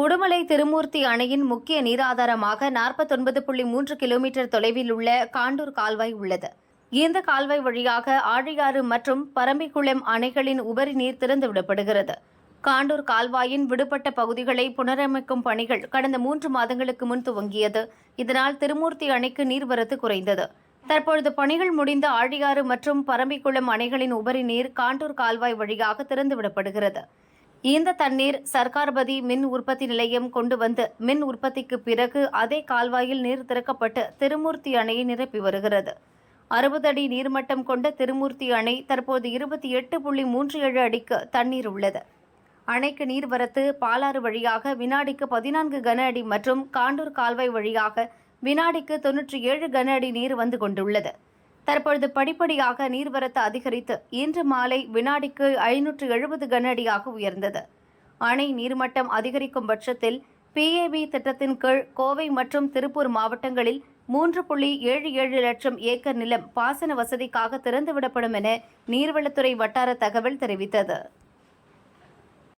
உடுமலை திருமூர்த்தி அணையின் முக்கிய நீராதாரமாக நாற்பத்தொன்பது புள்ளி மூன்று கிலோமீட்டர் தொலைவில் உள்ள காண்டூர் கால்வாய் உள்ளது. இந்த கால்வாய் வழியாக ஆழியாறு மற்றும் பரம்பிக்குளம் அணைகளின் உபரி நீர் திறந்துவிடப்படுகிறது காண்டூர் கால்வாயின் விடுபட்ட பகுதிகளை புனரமைக்கும் பணிகள் கடந்த மூன்று மாதங்களுக்கு முன் துவங்கியது. இதனால் திருமூர்த்தி அணைக்கு நீர்வரத்து குறைந்தது. தற்பொழுது பணிகள் முடிந்த ஆழியாறு மற்றும் பரம்பிக்குளம் அணைகளின் உபரி நீர் காண்டூர் கால்வாய் வழியாக திறந்துவிடப்படுகிறது இந்த தண்ணீர் சர்க்கார்பதி மின் உற்பத்தி நிலையம் கொண்டு வந்து மின் உற்பத்திக்கு பிறகு அதே கால்வாயில் நீர் திறக்கப்பட்டு திருமூர்த்தி அணையை நிரப்பி வருகிறது. அறுபது அடி நீர்மட்டம் கொண்ட திருமூர்த்தி அணை தற்போது இருபத்தி எட்டு புள்ளி மூன்று ஏழு அடிக்கு தண்ணீர் உள்ளது. அணைக்கு நீர்வரத்து பாலாறு வழியாக வினாடிக்கு பதினான்கு கன அடி மற்றும் காண்டூர் கால்வாய் வழியாக வினாடிக்கு தொன்னூற்றி ஏழு கன அடி நீர் வந்து கொண்டுள்ளது. தற்பொழுது படிப்படியாக நீர்வரத்து அதிகரித்து இன்று மாலை வினாடிக்கு ஐநூற்று எழுபது கனஅடியாக உயர்ந்தது. அணை நீர்மட்டம் அதிகரிக்கும் பட்சத்தில் பிஏபி திட்டத்தின் கீழ் கோவை மற்றும் திருப்பூர் மாவட்டங்களில் மூன்று புள்ளி ஏழு ஏழு லட்சம் ஏக்கர் நிலம் பாசன வசதிக்காக திறந்துவிடப்படும் என நீர்வளத்துறை வட்டார தகவல் தெரிவித்தது.